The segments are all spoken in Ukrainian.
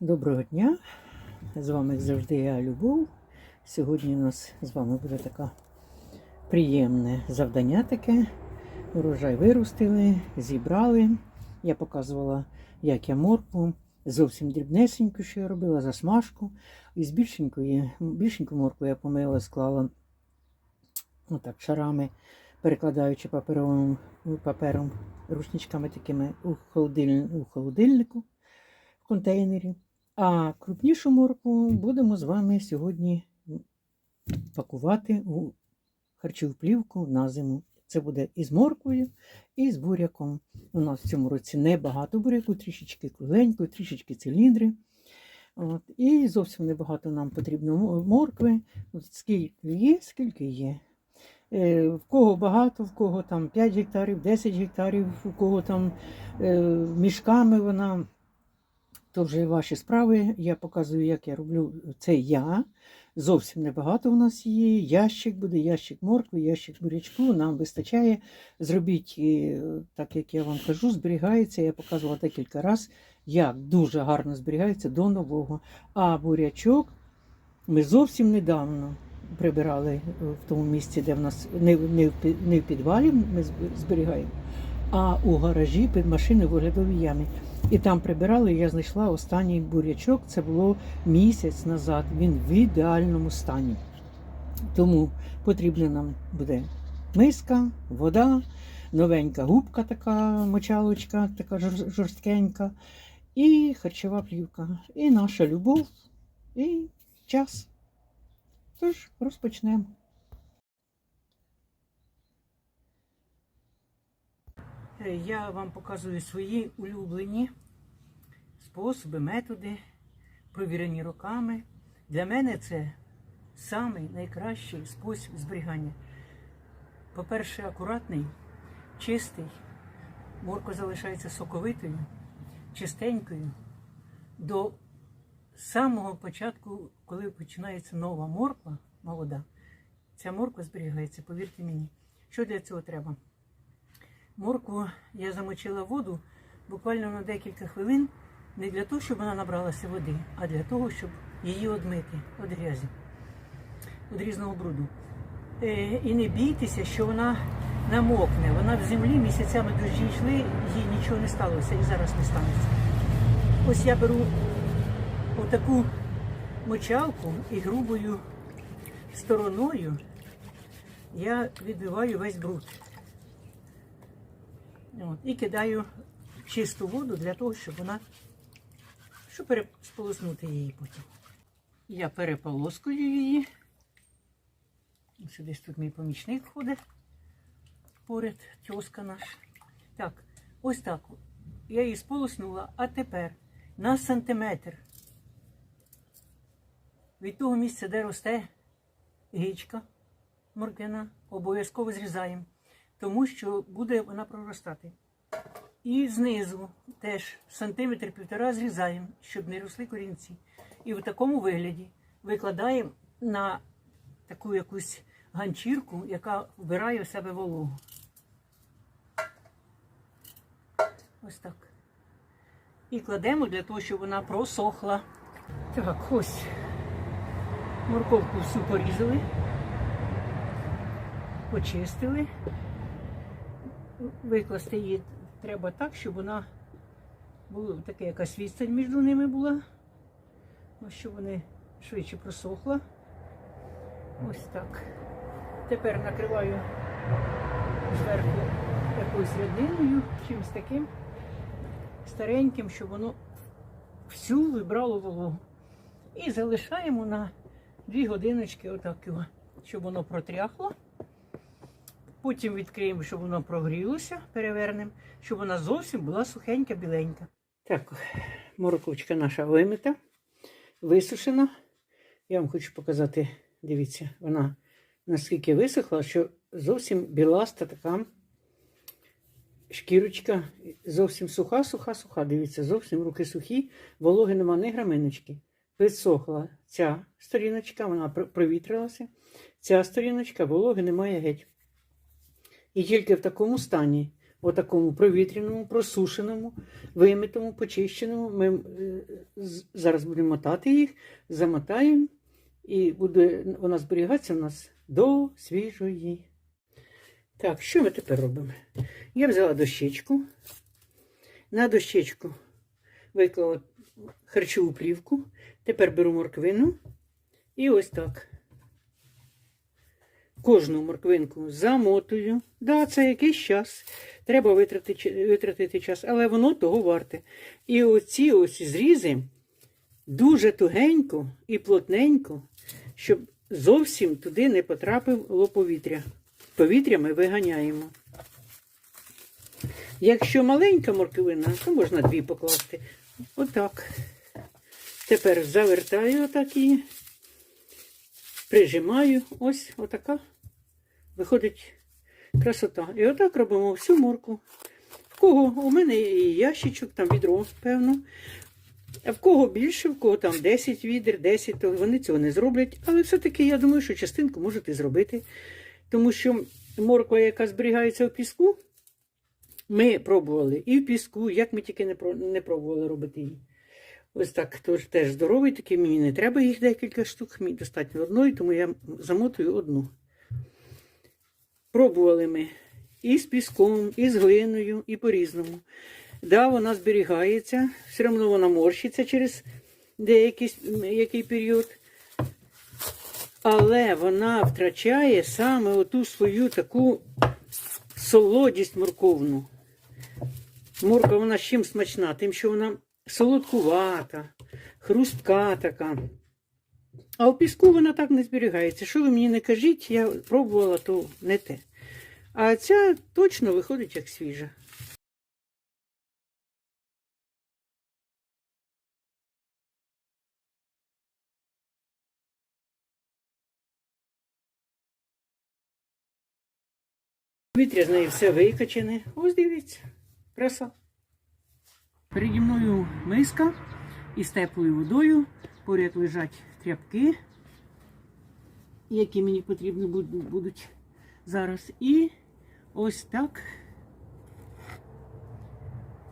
Доброго дня! З вами як завжди я Любов. Сьогодні у нас з вами буде таке приємне завдання таке. Урожай виростили, зібрали. Я показувала, як я моркву. Зовсім дрібнесеньку, що я робила, засмажку. І з більшеньку моркву я помила, склала отак шарами, перекладаючи паперовим папером, рушничками такими у холодильнику в контейнері. А крупнішу моркву будемо з вами сьогодні пакувати у харчову плівку на зиму. Це буде і з морквою, і з буряком. У нас в цьому році небагато буряку, трішечки кругленько, трішечки циліндри. От. І зовсім небагато нам потрібно моркви. Скільки є, скільки є. Е, в кого багато, в кого там 5 гектарів, 10 гектарів, у кого там е, мішками вона. То вже ваші справи. Я показую, як я роблю це я. Зовсім небагато у нас є. Ящик буде, ящик моркви, ящик бурячку. Нам вистачає. Зробіть е, так, як я вам кажу, зберігається. Я показувала декілька разів, як дуже гарно зберігається до нового. А бурячок ми зовсім недавно прибирали е, в тому місці, де в нас не, не, не в підвалі ми зберігаємо, а у гаражі під машиною в оглядовій ямі. І там прибирали, я знайшла останній бурячок. Це було місяць назад. Він в ідеальному стані. Тому потрібна нам буде миска, вода, новенька губка, така мочалочка, така жорсткенька, і харчова плівка, і наша любов, і час. Тож розпочнемо. Я вам показую свої улюблені способи, методи, провірені роками. Для мене це самий найкращий спосіб зберігання. По-перше, акуратний, чистий. Морква залишається соковитою, чистенькою. До самого початку, коли починається нова морква, молода, ця морква зберігається, повірте мені. Що для цього треба? Моркву я замочила воду буквально на декілька хвилин, не для того, щоб вона набралася води, а для того, щоб її одмити від грязі, від різного бруду. Е, і не бійтеся, що вона намокне. Вона в землі місяцями дощі йшли, їй нічого не сталося і зараз не станеться. Ось я беру отаку мочалку і грубою стороною я відбиваю весь бруд. От, і кидаю чисту воду для того, щоб вона, щоб пересполоснути її потім. Я переполоскую її. Ось десь тут мій помічник ходить поряд, тьоска наш. Так, ось так. Я її сполоснула, а тепер на сантиметр від того місця, де росте гічка морквяна, обов'язково зрізаємо, тому що буде вона проростати. І знизу теж сантиметр півтора зрізаємо, щоб не росли корінці. І в такому вигляді викладаємо на таку якусь ганчірку, яка вбирає в себе вологу. Ось так. І кладемо для того, щоб вона просохла. Так, ось. Морковку всю порізали, почистили. Викласти її треба так, щоб вона була така якась відстань між ними була. Щоб вони швидше просохла. Ось так. Тепер накриваю зверху якоюсь рядиною, чимось таким стареньким, щоб воно всю вибрало вологу. І залишаємо на дві годиночки отак його, щоб воно протряхло. Потім відкриємо, щоб воно прогрілося, перевернемо, щоб вона зовсім була сухенька, біленька. Так, морковочка наша вимита, висушена. Я вам хочу показати, дивіться, вона наскільки висохла, що зовсім біласта така шкірочка, зовсім суха, суха, суха. Дивіться, зовсім руки сухі, вологи нема ні граминочки. Підсохла ця сторіночка, вона провітрилася. Ця сторіночка, вологи немає геть. І тільки в такому стані отакому провітряному, просушеному, вимитому, почищеному. Ми е, зараз будемо мотати їх, замотаємо, і буде вона зберігатися у нас до свіжої. Так, що ми тепер робимо? Я взяла дощечку. На дощечку виклала харчову плівку. Тепер беру морквину і ось так. Кожну морквинку замотую. Да, це якийсь час. Треба витратити, витратити час, але воно того варте. І оці ось зрізи дуже тугенько і плотненько, щоб зовсім туди не потрапило повітря. Повітря ми виганяємо. Якщо маленька морквина, то можна дві покласти. Отак. Тепер завертаю отак її, прижимаю. Ось отака. Виходить красота. І отак робимо всю морку. В кого у мене і ящичок, там відро, певно. А в кого більше, в кого там 10 відер, 10, то вони цього не зроблять. Але все-таки я думаю, що частинку можете зробити. Тому що морква, яка зберігається в піску, ми пробували і в піску, як ми тільки не, пробували робити її. Ось так, тож теж здоровий такий, мені не треба їх декілька штук, мені достатньо одної, тому я замотую одну. Пробували ми і з піском, і з глиною, і по-різному. Да, вона зберігається, все одно вона морщиться через деякий який період. Але вона втрачає саме оту свою таку солодість морковну. Морква вона з чим смачна? Тим, що вона солодкувата, хрустка така. А в піску вона так не зберігається. Що ви мені не кажіть, я пробувала, то не те. А ця точно виходить як свіжа. Повітря з неї все викачене. Ось дивіться, краса. Переді мною миска із теплою водою. Поряд лежать тряпки, які мені потрібні будуть зараз. І ось так.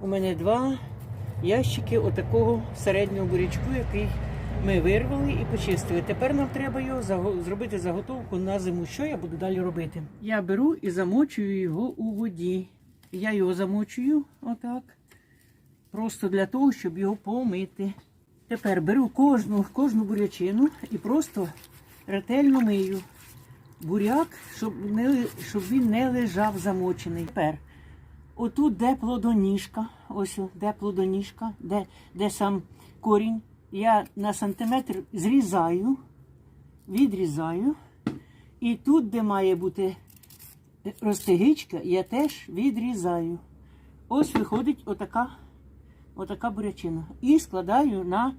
У мене два ящики отакого середнього бурячку, який ми вирвали і почистили. Тепер нам треба його зробити заготовку на зиму. Що я буду далі робити? Я беру і замочую його у воді. Я його замочую отак. Просто для того, щоб його помити. Тепер беру кожну, кожну бурячину і просто ретельно мию. Буряк, щоб, не, щоб він не лежав замочений. Тепер, отут, де плодоніжка, ось де плодоніжка, де, де сам корінь, я на сантиметр зрізаю, відрізаю. І тут, де має бути розтигичка, я теж відрізаю. Ось виходить отака, отака бурячина. І складаю на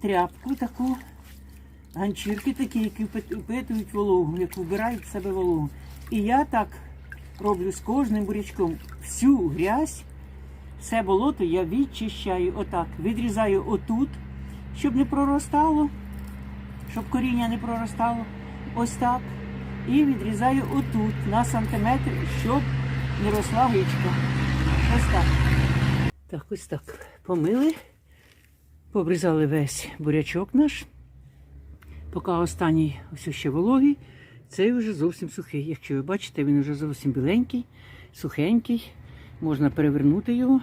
тряпку таку, ганчірки такі, які впит- впитують вологу, як вбирають в себе вологу. І я так роблю з кожним бурячком всю грязь, все болото я відчищаю отак. Відрізаю отут, щоб не проростало, щоб коріння не проростало. Ось так. І відрізаю отут на сантиметр, щоб не росла гичка. Ось так. Так, ось так. Помили, побризали весь бурячок наш. Поки останній ось ще вологий, цей вже зовсім сухий. Якщо ви бачите, він вже зовсім біленький, сухенький. Можна перевернути його.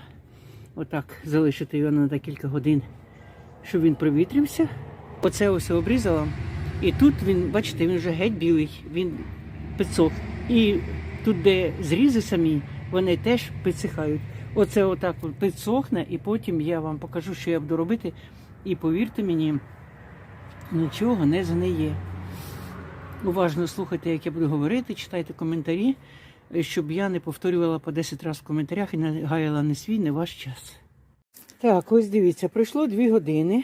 Отак залишити його на декілька годин, щоб він провітрився. Оце ось обрізала. І тут він, бачите, він вже геть білий, він підсох. І тут, де зрізи самі, вони теж підсихають. Оце отак от підсохне, і потім я вам покажу, що я буду робити. І повірте мені, нічого не згниє. Уважно слухайте, як я буду говорити, читайте коментарі, щоб я не повторювала по 10 разів в коментарях і не гаяла не свій, не ваш час. Так, ось дивіться, пройшло 2 години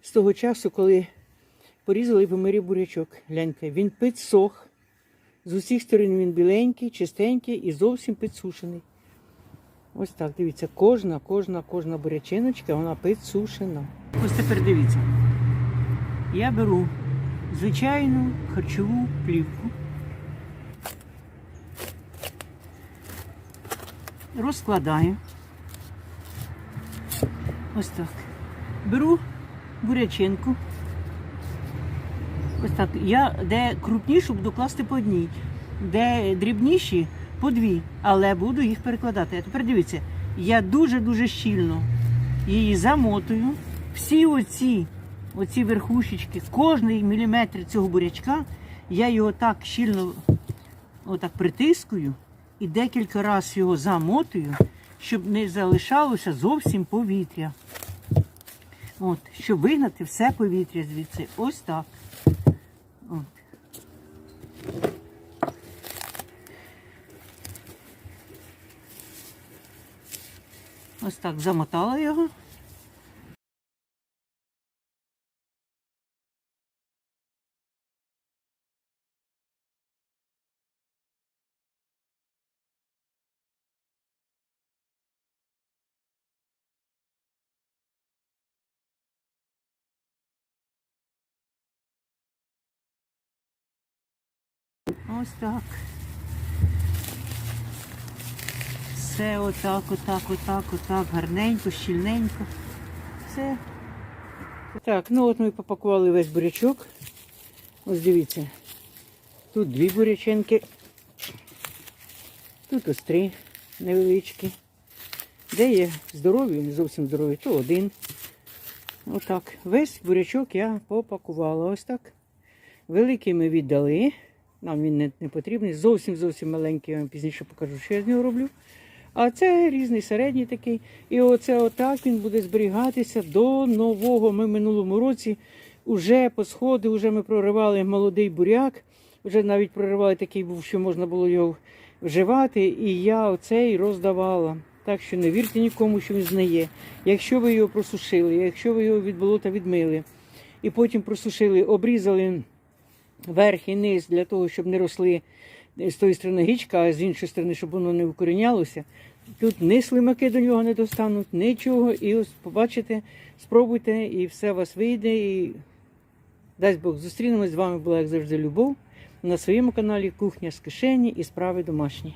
з того часу, коли порізали по мирі бурячок. Гляньте, він підсох. З усіх сторон він біленький, чистенький і зовсім підсушений. Ось так, дивіться, кожна, кожна, кожна бурячиночка, вона підсушена. Ось тепер дивіться. Я беру звичайну харчову плівку. розкладаю. Ось так. Беру бурячинку. Ось так. Я де крупнішу буду класти по одній, де дрібніші по дві, але буду їх перекладати. А тепер дивіться, я дуже-дуже щільно її замотую. Всі оці, оці верхушечки, кожний міліметр цього бурячка, я його так щільно отак притискую і декілька разів його замотую, щоб не залишалося зовсім повітря. От, щоб вигнати все повітря звідси. Ось так. От. Ось так замотала його. Ось так. Все отак, отак, отак, отак, гарненько, щільненько. Все. Так, ну от ми попакували весь бурячок. Ось дивіться. Тут дві буряченки. Тут ось три невеличкі. Де є здорові, не зовсім здорові, то один. Отак. Весь бурячок я попакувала. Ось так. Великий ми віддали. Нам він не, не потрібний. Зовсім зовсім маленький, я вам пізніше покажу, що я з нього роблю. А це різний середній такий. І оце отак він буде зберігатися до нового. Ми минулому році вже по сходи, вже ми проривали молодий буряк. Вже навіть проривали такий був, що можна було його вживати. І я оцей роздавала. Так що не вірте нікому, що він знає. Якщо ви його просушили, якщо ви його від болота відмили, і потім просушили, обрізали верх і низ для того, щоб не росли з тої сторони гічка, а з іншої сторони, щоб воно не укорінялося. Тут ні слимаки до нього не достануть, нічого. І ось побачите, спробуйте, і все у вас вийде. І дасть Бог зустрінемось. З вами була, як завжди, Любов на своєму каналі Кухня з кишені і справи домашні.